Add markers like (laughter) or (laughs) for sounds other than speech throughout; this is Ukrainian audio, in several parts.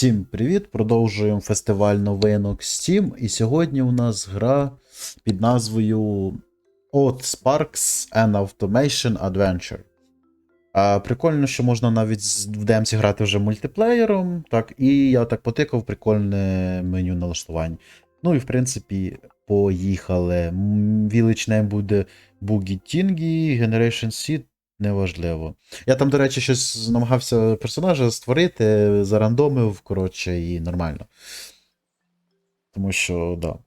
Всім привіт! Продовжуємо фестиваль новинок Steam. І сьогодні у нас гра під назвою Odd Sparks and Automation Adventure. А, прикольно, що можна навіть в демці грати вже мультиплеєром. Так, і я так потикав прикольне меню налаштувань. Ну і в принципі, поїхали. Village буде Boogie Tingy, Generation Seed, неважливо. Я там, до речі, щось намагався персонажа створити, зарандомив, коротше, і нормально. Тому що, да.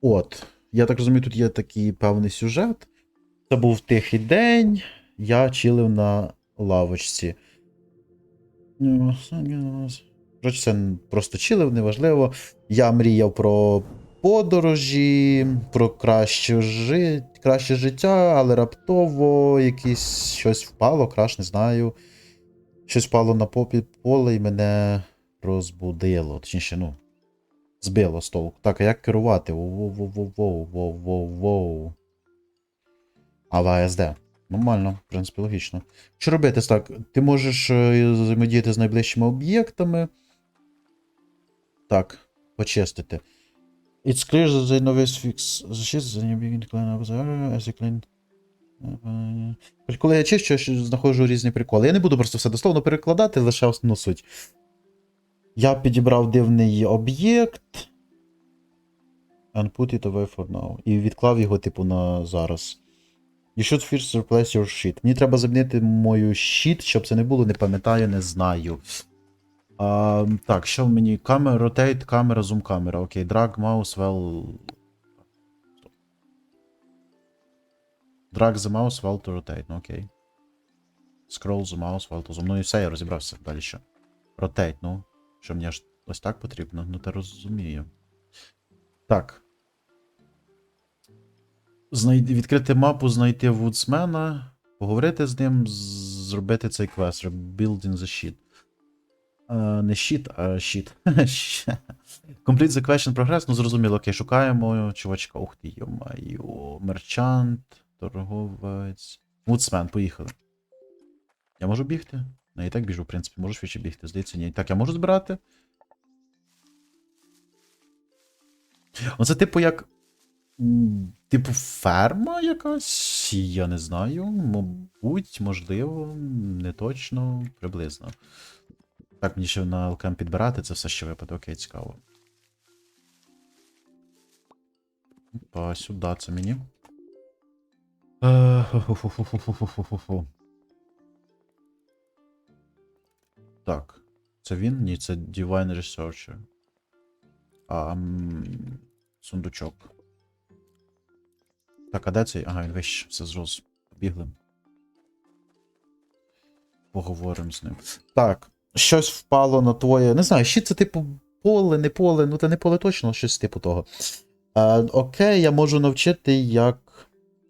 От. Я так розумію, тут є такий певний сюжет. Це був тихий день. Я чилив на лавочці. Коротше, це просто чилив, неважливо. Я мріяв про подорожі, про краще, жи... краще життя, але раптово якесь щось впало, краш, не знаю. Щось впало на попі поле і мене розбудило. Точніше, ну, збило з толку. Так, а як керувати? Воу-воу-воу-воу-воу-воу-воу. А в АСД. Нормально, в принципі, логічно. Що робити так? Ти можеш е, взаємодіяти з найближчими об'єктами. Так, почистити. It's clear that the novice fix the shit that you begin to clean up the area as you clean. Коли я чищу, я знаходжу різні приколи. Я не буду просто все дословно перекладати, лише основну суть. Я підібрав дивний об'єкт. And put it away for now. І відклав його, типу, на зараз. You should first replace your shit. Мені треба замінити мою shit, щоб це не було, не пам'ятаю, не знаю. А, так, що в мені? Камера, rotate, камера, зум камера. Окей, drag, mouse, well. Drag the mouse, well to rotate, ну окей. Scroll the mouse, well to zoom. Ну і все, я розібрався. Далі що. Rotate, ну. Що мені аж ось так потрібно? Ну та розумію. Так. Знайти, відкрити мапу, знайти Вудсмена, поговорити з ним, зробити цей квест. Building the shit. Е, не щит, а щит. (laughs) Complete the question progress. Ну, зрозуміло, окей, шукаємо чувачка. Ух ти, йо-майо. Мерчант, торговець. Вудсмен, поїхали. Я можу бігти? Ну, і так біжу, в принципі, можу швидше бігти. Здається, ні. Так, я можу збирати? Оце, типу, як. Типу, ферма якась? Я не знаю. Мабуть, можливо, не точно, приблизно. Так, мені ще на ЛКМ підбирати це все ще випаде. Окей, цікаво. Опа, сюди це мені. Е. Так. Це він? Ні, це Divine Researcher. А, сундучок. Так, а де цей? Ага, він вище, все зрос. Побігли. Поговоримо з ним. Так, щось впало на твоє. Не знаю, ще це типу поле, не поле, ну це не поле точно, щось типу того. А, окей, я можу навчити, як.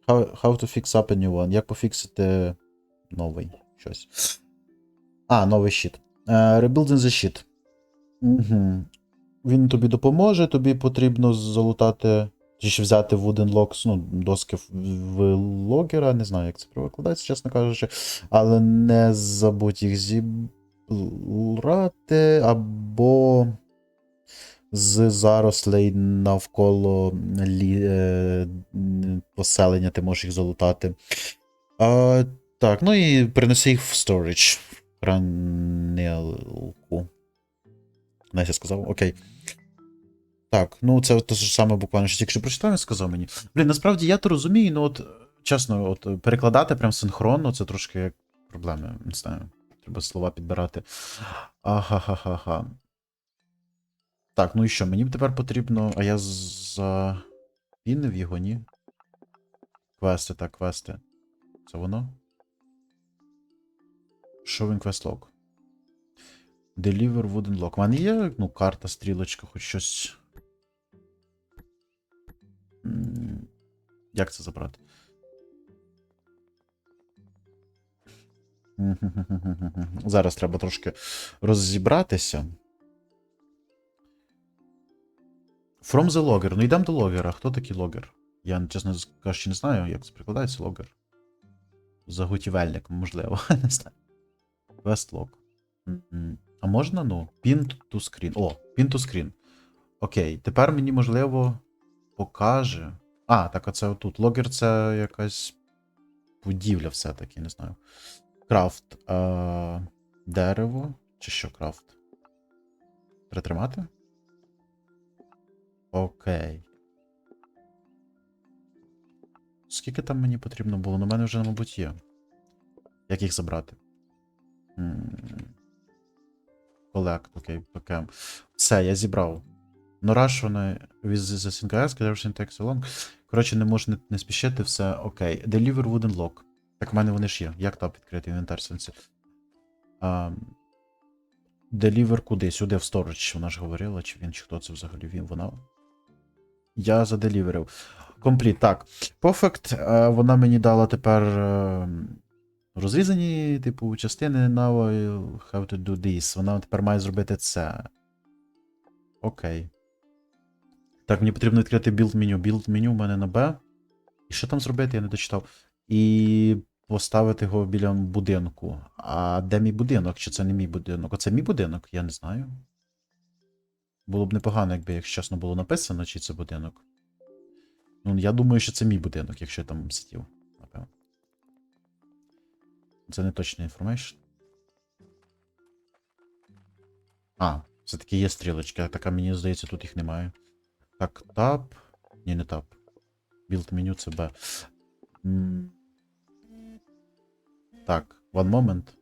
How, how to fix up a new one. Як пофіксити новий щось. А, новий щит. Uh, rebuilding the shit. Угу. Він тобі допоможе, тобі потрібно залутати. Чи взяти wooden logs, ну, доски в логера, не знаю, як це перекладається, чесно кажучи. Але не забудь їх зібрати, або з зарослей навколо лі... е, поселення ти можеш їх залутати. А, так, ну і перенеси їх в storage. Хранилку. Настя сказав, окей. Так, ну це те ж саме буквально що тільки що прочитав і сказав мені. Блін, насправді я то розумію, ну от чесно, от перекладати прям синхронно, це трошки як проблеми. Не знаю. Треба слова підбирати. Ага-ха-ха-ха. Так, ну і що? Мені тепер потрібно. А я запінив його, ні? Квести, так, квести. Це воно? Quest log. Deliver wooden log. У мене є, ну, карта, стрілочка, хоч щось. Як це забрати? Зараз треба трошки розібратися. From the logger. Ну йдемо до логера. Хто такий логер? Я, чесно кажучи, не знаю, як це прикладається логер. Заготівельник, можливо. (laughs) Не знаю. М, А можна, ну? Pin to screen. О, pin to screen. Окей, тепер мені, можливо, покаже. А, так, оце отут. Логер це якась будівля все-таки, не знаю. Крафт. А, дерево. Чи що крафт? Притримати? Окей. Скільки там мені потрібно було? Ну, мене вже, мабуть, є. Як їх забрати? Колект, окей, ПКМ. Все, я зібрав. Ну, раз вона with the everything takes so long. Коротше, не можна не спішити, все окей. Deliver wooden lock. Так в мене вони ж є. Як там відкрити інвентар сенсі? Deliver куди? Сюди в storage, вона ж говорила, чи він, чи хто це взагалі він, вона. Я заделіверив. Компліт, так. Perfect, е, вона мені дала тепер е, розрізані, типу, частини now I have to do this. Вона тепер має зробити це. Окей. Так, мені потрібно відкрити build меню. Build меню в мене на B. І що там зробити, я не дочитав. І поставити його біля будинку. А де мій будинок? Чи це не мій будинок? Оце мій будинок, я не знаю. Було б непогано, якби, якщо чесно, було написано, чи це будинок. Ну, я думаю, що це мій будинок, якщо я там сидів, напевно. Це не точна інформація. А, все-таки є стрілочки, така мені здається, тут їх немає. Так, тап. Ні, не тап. Білд меню це Б. Так, one moment.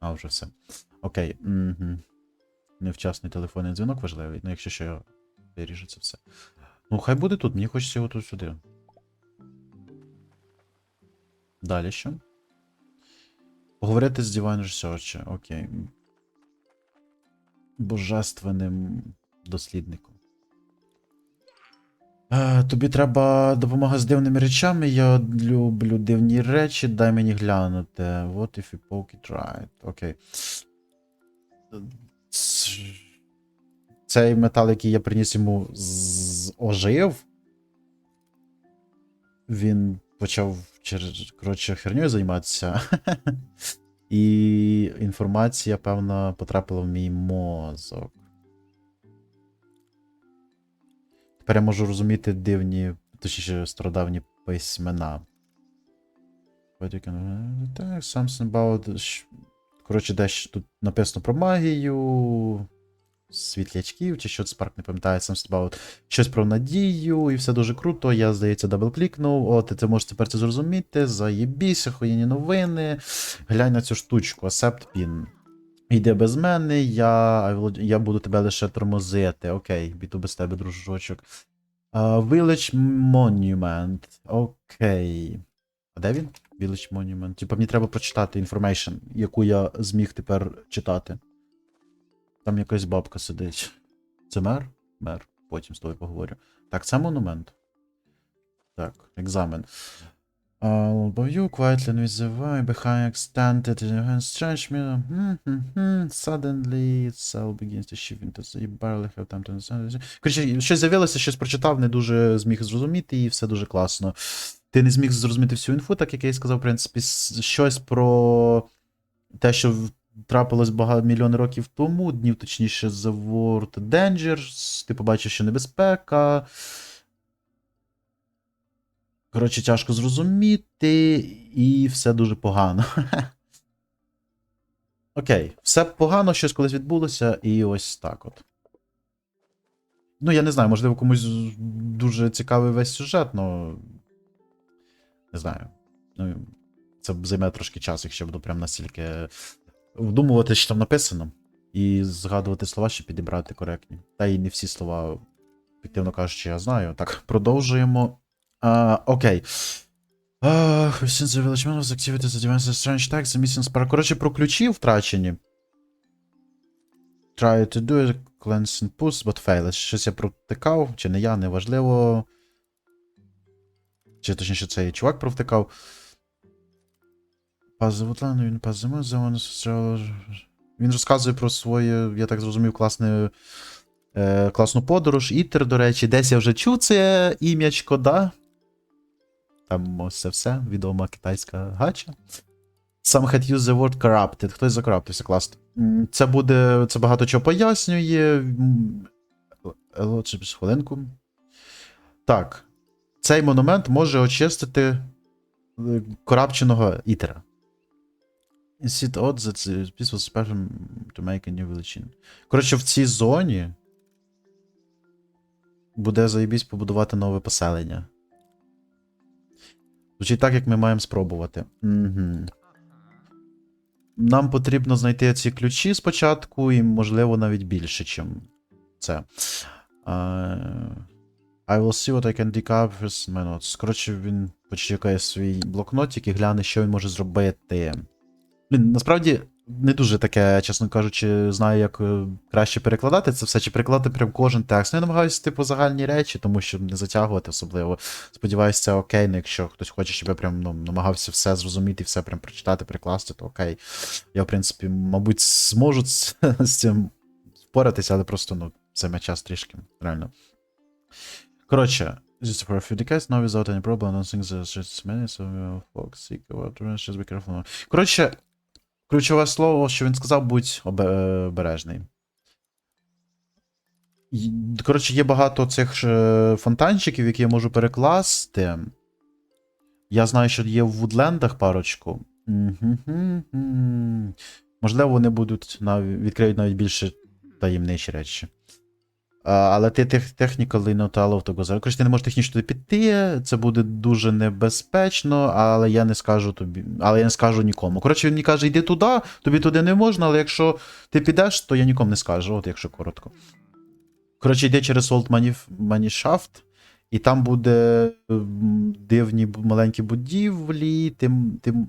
А, вже все. Окей. Угу. Невчасний телефонний дзвінок важливий. Ну, якщо що виріжу це все. Ну, хай буде тут, мені хочеться його тут сюди. Далі що? Поговорити з Divine Research, окей. Божественним дослідником. Е, тобі треба допомога з дивними речами. Я люблю дивні речі, дай мені глянути. What if you poke it right? Окей. Ц- Цей метал, який я приніс йому з ожив. Він почав через, коротше, херню займатися. (laughs) І інформація, певно, потрапила в мій мозок. Тепер я можу розуміти дивні, точніше, стародавні письмена. Так, something about... Коротше, десь тут написано про магію, світлячків, чи що Спарк не пам'ятає, something about щось про надію, і все дуже круто. Я, здається, дабл-клікнув. От, ти можеш тепер це зрозуміти. Заєбісь, охуєнні новини. Глянь на цю штучку, accept pin. Йди без мене, я, я буду тебе лише тормозити. Окей, біду без тебе, дружочок. Uh, Village Monument. Окей. А де він? Village Monument. Типа мені треба прочитати information, яку я зміг тепер читати. Там якась бабка сидить. Це мер? Мер. Потім з тобою поговорю. Так, це монумент. Так, екзамен. I'll bow you quietly with the vibe behind extended and stretch. Hmm, Suddenly its all begins to shift into the barely have time to understand. Коротше, щось з'явилося, щось прочитав, не дуже зміг зрозуміти, і все дуже класно. Ти не зміг зрозуміти всю інфу, так як я і сказав, в принципі, щось про те, що трапилось багато мільйони років тому, днів точніше, The World Danger, ти побачив, що небезпека. Коротше, тяжко зрозуміти, і все дуже погано. (laughs) Окей, все погано, щось колись відбулося, і ось так от. Ну, я не знаю, можливо, комусь дуже цікавий весь сюжет, але. Не знаю. Ну, це займе трошки часу, якщо буду прям настільки вдумувати, що там написано, і згадувати слова, щоб підібрати коректні. Та й не всі слова, об'єктивно кажучи, я знаю. Так, продовжуємо. А, окей. Uh, since the village man was activated the device strange tags, the missing. Коротше, про ключі втрачені. Try to do it, cleanse and push, but failed. Щось я провтикав, чи не я, неважливо. Чи точніше цей чувак провтикав. Пазавутлану, він пазимо, Він розказує про своє, я так зрозумів, класне, е, класну подорож. Ітер, до речі, десь я вже чув це ім'ячко, да? Там це все. Відома китайська гача. Some had used the word corrupted. Хтось закораптився, класно. Це буде. Це багато чого пояснює. Хвилинку. Так. Цей монумент може очистити е, корапченого ітера. Is it odd that piece was special to make a new in? Коротше, в цій зоні буде заєбісь побудувати нове поселення. Звучить так, як ми маємо спробувати. Угу. Нам потрібно знайти ці ключі спочатку, і, можливо, навіть більше, ніж це. Uh, I will see what I can dig up with my notes. Коротше, він почекає свій блокнотик і гляне, що він може зробити. Блін, насправді не дуже таке, чесно кажучи, знаю, як е, краще перекладати це все, чи перекладати прям кожен текст. Ну, я намагаюся, типу, загальні речі, тому що не затягувати особливо. Сподіваюся, це окей, ну якщо хтось хоче, щоб я прям ну, намагався все зрозуміти, все прям прочитати, перекласти, то окей. Я, в принципі, мабуть, зможу з, (laughs) з цим впоратися, але просто, ну, займе час трішки, реально. Коротше, Just for a few decades, now without any problem, I don't think there's just many, so we'll folks seek about just be careful. Коротше, ключове слово, що він сказав, будь обережний. Коротше, є багато цих фонтанчиків, які я можу перекласти. Я знаю, що є в Вудлендах парочку. Можливо, вони будуть відкриють навіть більше таємничі речі. Але ти тех, technically not allowed to go there. Коротше, ти не можеш технічно піти, це буде дуже небезпечно, але я не скажу тобі. Але я не скажу нікому. Коротше, він мені каже, йди туди, тобі туди не можна, але якщо ти підеш, то я нікому не скажу, от якщо коротко. Коротше, йди через Old Manifest, і там буде дивні маленькі будівлі. Ти, м- ти, м-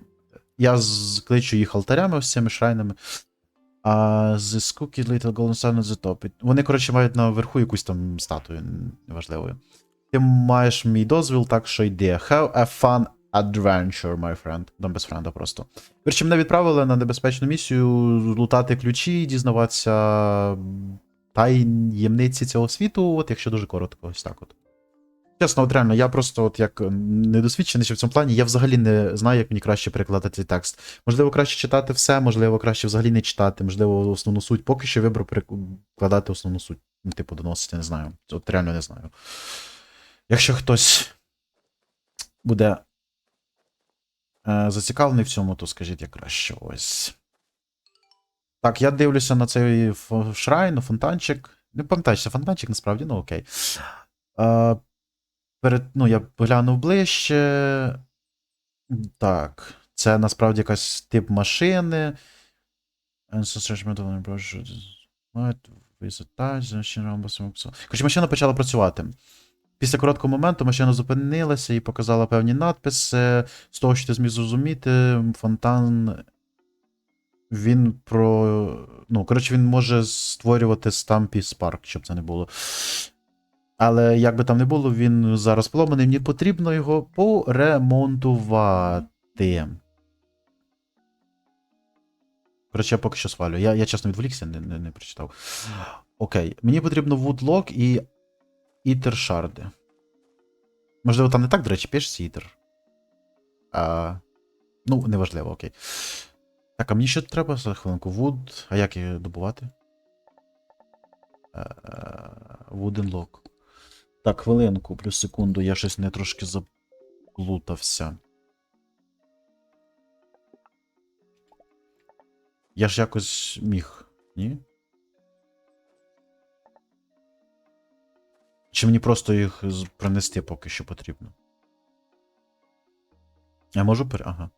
я кличу їх алтарями, цими шрайнами. А з Cookie Little Golden Sun at the top. Вони, коротше, мають наверху якусь там статую неважливою. Ти маєш мій дозвіл, так що йди. Have a fun adventure, my friend. Дом без френда просто. Коротше, мене відправили на небезпечну місію лутати ключі, дізнаватися таємниці цього світу, от якщо дуже коротко, ось так от. Чесно, от реально, я просто, от як недосвідчений ще в цьому плані, я взагалі не знаю, як мені краще перекладати текст. Можливо, краще читати все, можливо, краще взагалі не читати, можливо, основну суть. Поки що вибрав перекладати основну суть. Ну, типу, доносити, не знаю. От реально не знаю. Якщо хтось буде е, зацікавлений в цьому, то скажіть як краще. Ось. Так, я дивлюся на цей шрайн, фонтанчик. Не пам'ятаю, це фонтанчик, насправді, ну окей. Е, перед, ну, я глянув ближче. Так, це насправді якась тип машини. Коротше, машина почала працювати. Після короткого моменту машина зупинилася і показала певні надписи. З того, що ти зміг зрозуміти, фонтан. Він про. Ну, коротше, він може створювати Stampy Spark, щоб це не було. Але як би там не було, він зараз поломаний, мені потрібно його поремонтувати. Коротше, я поки що свалю. Я, я чесно відволікся, не, не, не прочитав. Окей. Мені потрібно Woodlock і Ітер шарди. Можливо, там не так, до речі, пишеться Ітер. А, ну, неважливо, окей. Так, а мені ще треба за хвилинку. Wood. А як її добувати? Е, Wooden Lock. Так, хвилинку, плюс секунду, я щось не трошки заплутався. Я ж якось міг, ні? Чи мені просто їх принести поки що потрібно? Я можу пере. Ага.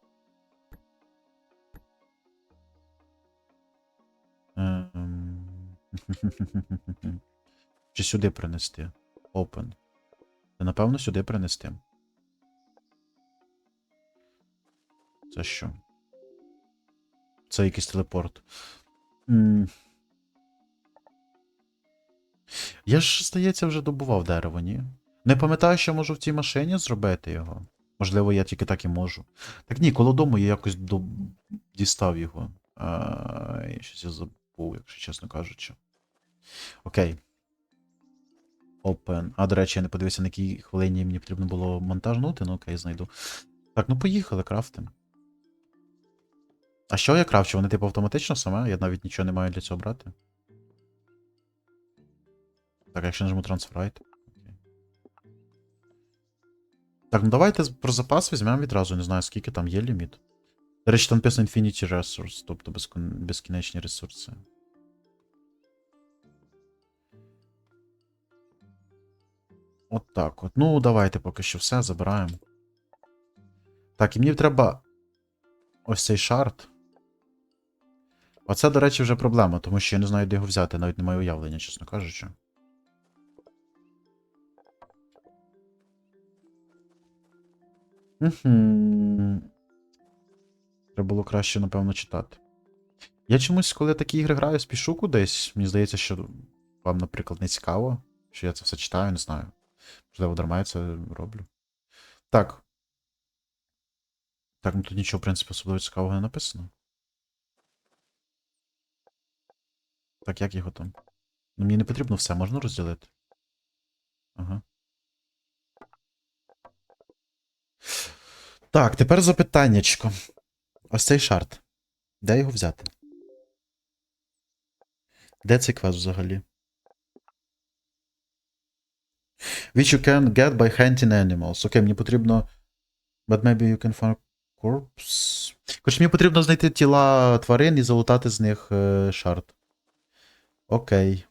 Ем. (laughs) Чи сюди принести? Open. Та напевно сюди принести. Це що? Це якийсь телепорт. М. Я ж, здається, вже добував дерево, ні? Не пам'ятаю, що можу в цій машині зробити його. Можливо, я тільки так і можу. Так ні, коло дому я якось до... дістав його. А, я щось я забув, якщо чесно кажучи. Окей. Open. А, до речі, я не подивився, на якій хвилині мені потрібно було монтажнути, ну окей, знайду. Так, ну поїхали, крафтим. А що я крафчу? Вони типу автоматично саме? Я навіть нічого не маю для цього брати. Так, якщо нажму Transferite. Так, ну давайте про запас візьмемо відразу, не знаю, скільки там є ліміт. До речі, там написано Infinity Resource, тобто безкінечні ресурси. От так от. Ну, давайте поки що все забираємо. Так, і мені треба ось цей шарт. Оце, до речі, вже проблема, тому що я не знаю, де його взяти, навіть не маю уявлення, чесно кажучи. Угу. Треба було краще, напевно, читати. Я чомусь, коли такі ігри граю, спішу кудись. Мені здається, що вам, наприклад, не цікаво, що я це все читаю, не знаю. Можливо, дарма я це роблю. Так. Так, ну тут нічого, в принципі, особливо цікавого не написано. Так, як його там? Ну, мені не потрібно все, можна розділити? Ага. Так, тепер запитаннячко. Ось цей шарт. Де його взяти? Де цей квест взагалі? Which you can get by hunting animals. Окей, мені потрібно. But maybe you can find corpse. Коротше, мені потрібно знайти тіла тварин і залутати з них е, шарт. Окей.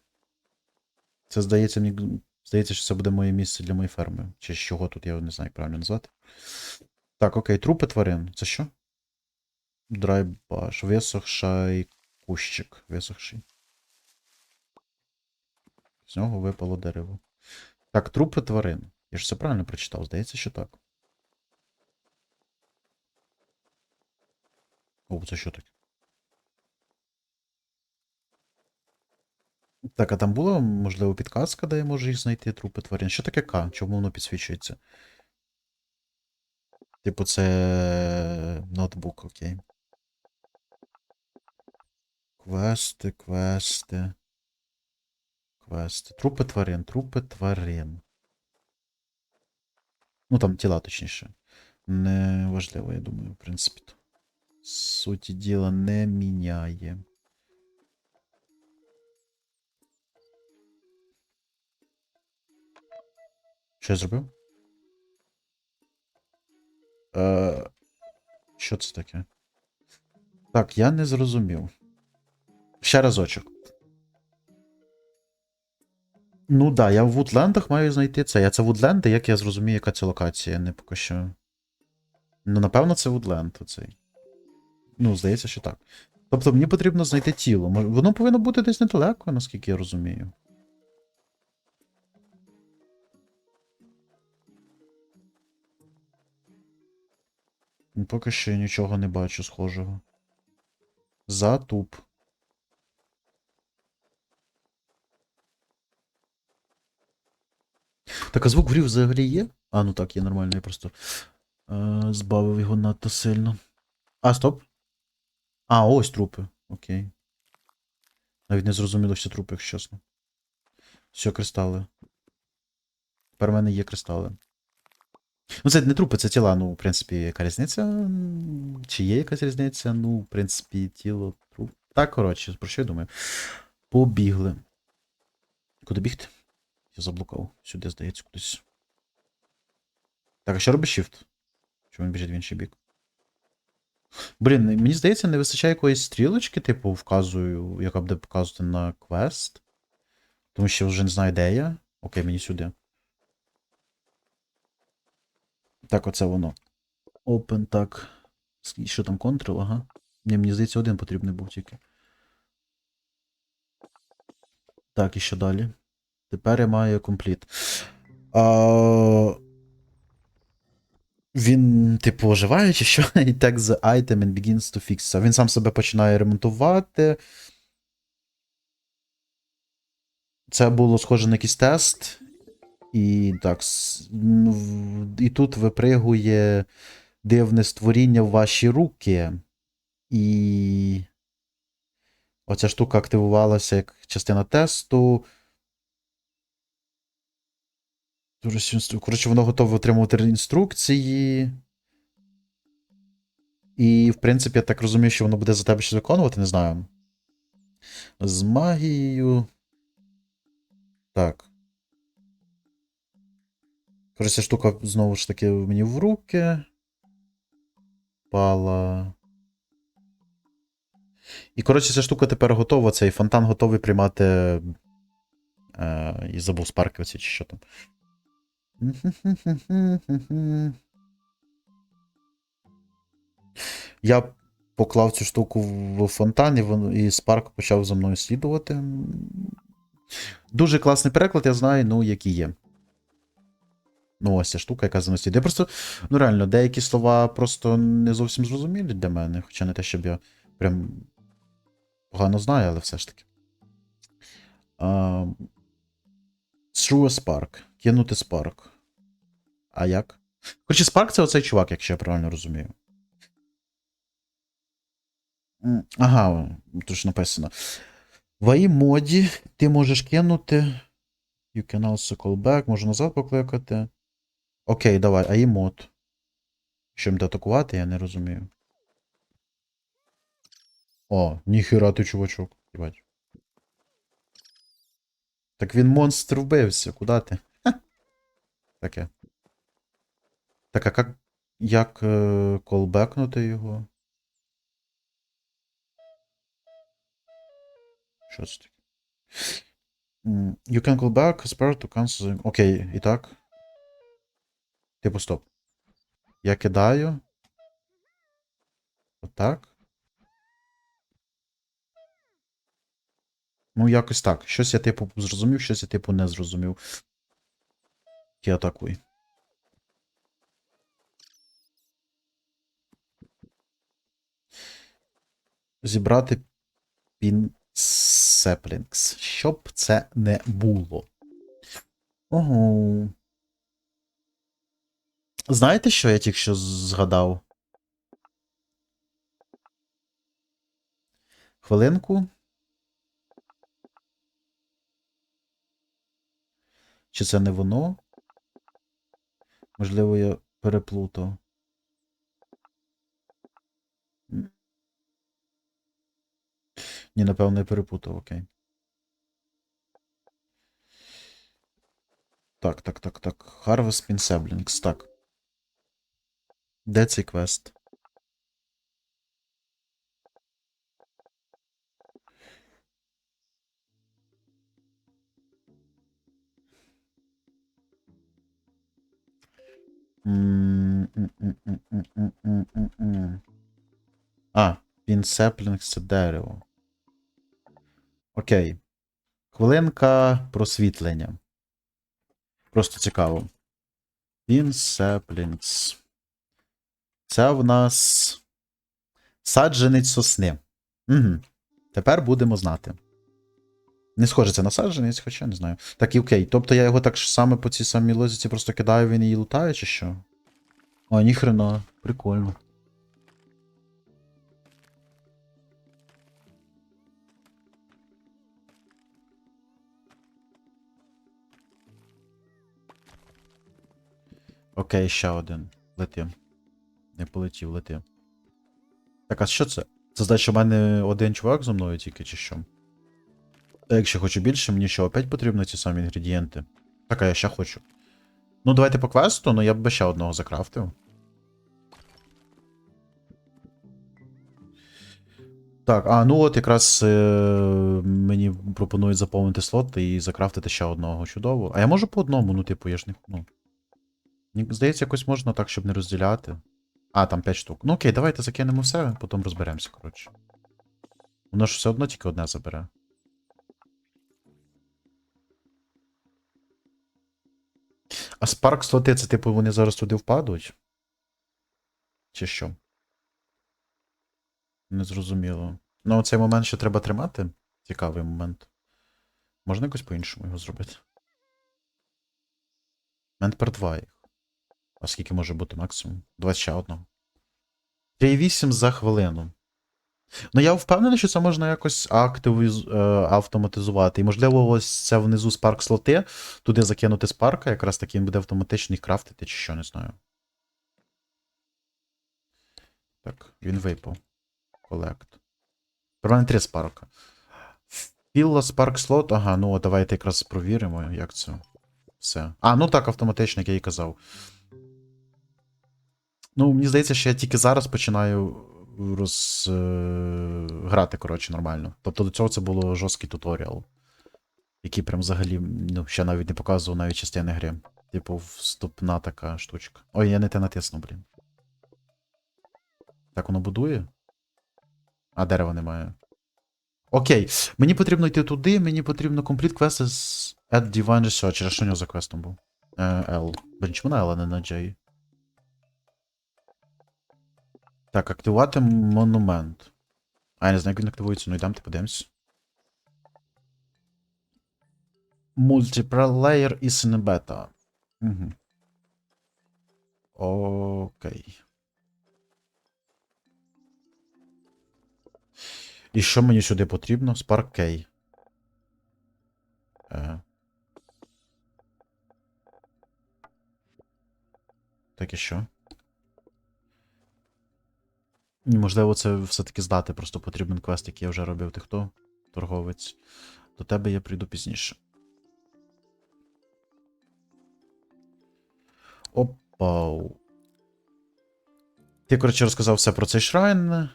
Це здається, мені. Здається, що це буде моє місце для моєї ферми. Чи з чого тут я не знаю, як правильно назвати. Так, окей, трупи тварин. Це що? Драйбаш. Висохший кущик. Висохший. З нього випало дерево. Так, трупи тварин. Я ж це правильно прочитав, здається, що так. О, це що таке? Так, а там була, можливо, підказка, де я можу їх знайти, трупи тварин. Що таке К? Чому воно підсвічується? Типу, це ноутбук, окей. Квести, квести. Квести. Трупи тварин, трупи тварин. Ну, там тіла, точніше. Не важливо, я думаю, в принципі. то Суті діла не міняє. Що я зробив? Е, що це таке? Так, я не зрозумів. Ще разочок. Ну да, я в Вудлендах маю знайти це. Я це Вудленди, як я зрозумію, яка це локація, не поки що. Ну, напевно, це Вудленд оцей. Ну, здається, що так. Тобто мені потрібно знайти тіло. Воно повинно бути десь недалеко, наскільки я розумію. Ну, Поки що я нічого не бачу схожого. Затуп. Так, а звук в грі взагалі є? А, ну так, є нормально, я просто е, збавив його надто сильно. А, стоп. А, ось трупи. Окей. Навіть не зрозуміло, що трупи, якщо чесно. Все, кристали. Тепер в мене є кристали. Ну, це не трупи, це тіла, ну, в принципі, яка різниця? Чи є якась різниця? Ну, в принципі, тіло, труп. Так, коротше, про що я думаю? Побігли. Куди бігти? Я заблукав. Сюди, здається, кудись. Так, а що робить shift? Чому він біжить в інший бік? Блін, мені здається, не вистачає якоїсь стрілочки, типу, вказую, яка буде показувати на квест. Тому що вже не знаю, де я. Окей, мені сюди. Так, оце воно. Open, так. Що там, Ctrl, ага. Ні, мені здається, один потрібний був тільки. Так, і що далі? Тепер я маю компліт. А... Він, типу, оживає, чи що? І так the item and begins to fix. Він сам себе починає ремонтувати. Це було схоже на якийсь тест. І так. ну, І тут випригує дивне створіння в ваші руки. І. Оця штука активувалася як частина тесту. Дуже сильно інстру- Коротше, воно готове отримувати інструкції. І, в принципі, я так розумію, що воно буде за тебе щось виконувати, не знаю. З магією. Так. Коротше, ця штука знову ж таки мені в руки. Пала. І, коротше, ця штука тепер готова. Цей фонтан готовий приймати. Е, і забув спарки чи що там. (laughs) Я поклав цю штуку в фонтан, і, Спарк почав за мною слідувати. Дуже класний переклад, я знаю, ну, який є. Ну, ось ця штука, яка за мною слідує. Я просто, ну реально, деякі слова просто не зовсім зрозумілі для мене, хоча не те, щоб я прям погано знаю, але все ж таки. Um, through a spark. Кинути spark. А як? Коротше, Spark це оцей чувак, якщо я правильно розумію. Ага, тут ж написано. В AI моді ти можеш кинути. You can also call back, можу назад покликати. Окей, давай, AI мод. Що їм атакувати, я не розумію. О, ніхера ти, чувачок. Їбать. Так він монстр вбився, куди ти? Ха. Таке. Так, а як, як е, колбекнути його? Що це таке? You can call back spare to cancel. Окей, і так. Типу, стоп. Я кидаю. Отак. Ну, якось так. Щось я, типу, зрозумів, щось я, типу, не зрозумів. Я атакуй. Зібрати Сеплінгс. Щоб це не було. Ого. Знаєте, що я тільки що згадав? Хвилинку. Чи це не воно? Можливо, я переплутав. Ні, напевно, я перепутав, окей. Так, так, так, так. Harvest Pin Sablings, Так. Де цей квест? А, Pin Saplings це дерево. Окей. Хвилинка просвітлення. Просто цікаво. Saplings. Це в нас саджанець сосни. Угу. Тепер будемо знати. Не схоже це на саджанець, хоча не знаю. Так, і окей. Тобто я його так саме по цій самій лозіці просто кидаю, він її лутає, чи що? О, ніхрена, прикольно. Окей, ще один. Лети. Не полетів, лети. Так, а що це? Це значить, що в мене один чувак зі мною тільки, чи що? А якщо хочу більше, мені що, опять потрібно ці самі інгредієнти? Так, а я ще хочу. Ну, давайте по квесту, ну я б ще одного закрафтив. Так, а ну от якраз е, мені пропонують заповнити слот і закрафтити ще одного. Чудово. А я можу по одному, ну, типу, я ж не. Ну. Здається, якось можна так, щоб не розділяти. А, там 5 штук. Ну окей, давайте закинемо все, потім розберемося, коротше. Воно ж все одно тільки одне забере. А Spark слоти, це типу вони зараз туди впадуть? Чи що? Незрозуміло. Ну, цей момент ще треба тримати. Цікавий момент. Можна якось по-іншому його зробити? Момент per 2 їх. А скільки може бути максимум? 21. 3,8 за хвилину. Ну, я впевнений, що це можна якось активіз... е, автоматизувати. І, можливо, ось це внизу Spark слоти, туди закинути спарка, якраз таки він буде автоматично їх крафтити, чи що, не знаю. Так, він випав. Колект. Мене три спарка. Філла спарк слот. Ага, ну давайте якраз провіримо, як це. Все. А, ну так, автоматично, як я і казав. Ну, мені здається, що я тільки зараз починаю роз... е, коротше, нормально. Тобто до цього це було жорсткий туторіал. Який прям взагалі, ну, ще навіть не показував навіть частини гри. Типу, вступна така штучка. Ой, я не те натиснув, блін. Так воно будує? А дерева немає. Окей. Мені потрібно йти туди, мені потрібно quest з Add Divine Research. А що у нього за квестом був? Е, L. Блін, чому на L, а не на J? Так, активувати монумент. А, я не знаю, як він активується, ну йдемте, подивимось. In beta. Угу. Окей. І що мені сюди потрібно? K. Е. Так і що? Можливо, це все-таки здати, просто потрібен квест, який я вже робив. Ти хто? Торговець. До тебе я прийду пізніше. Опау. Ти, коротше, розказав все про цей шрайн.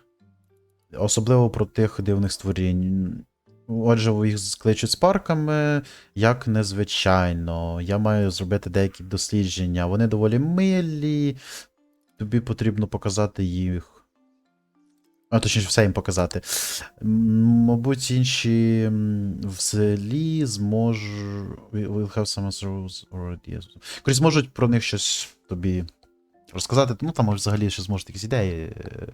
Особливо про тих дивних створінь. Отже, їх скличуть з парками, як незвичайно. Я маю зробити деякі дослідження. Вони доволі милі. Тобі потрібно показати їх. А, точніше, все їм показати. Мабуть, інші в селі зможуть. Will have some answers already. Коротше, зможуть про них щось тобі розказати. Ну, там, взагалі ще зможуть якісь ідеї. е,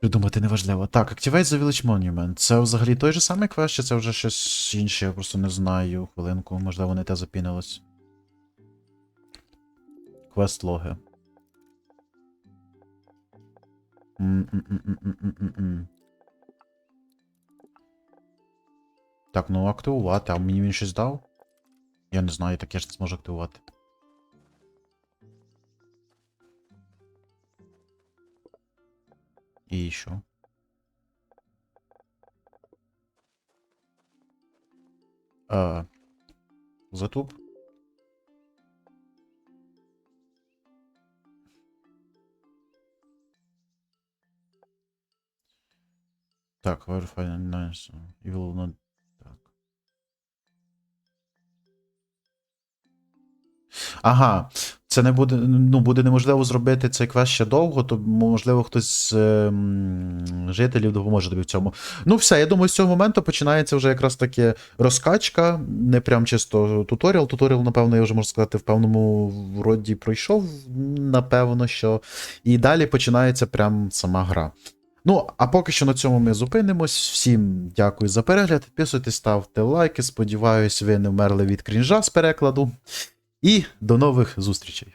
Придумати неважливо. Так, Activate the Village Monument. Це взагалі той же самий квест, чи це вже щось інше, я просто не знаю. Хвилинку, можливо, не те запінилось. Квест логи. М-м-м-м-м-м-м. Так, ну активувати, а мені він щось дав? Я не знаю, так я ж не зможу активувати. І що? А, Затуп? Так, verify nice. Will not... Так. Ага, це не буде. Ну, буде неможливо зробити цей квест ще довго, то можливо хтось з ем, жителів допоможе тобі в цьому. Ну, все, я думаю, з цього моменту починається вже якраз таки розкачка, не прям чисто туторіал. Туторіал, напевно, я вже можу сказати, в певному роді пройшов, напевно, що. І далі починається прям сама гра. Ну, а поки що на цьому ми зупинимось. Всім дякую за перегляд. Підписуйтесь, ставте лайки. Сподіваюсь, ви не вмерли від крінжа з перекладу. І до нових зустрічей.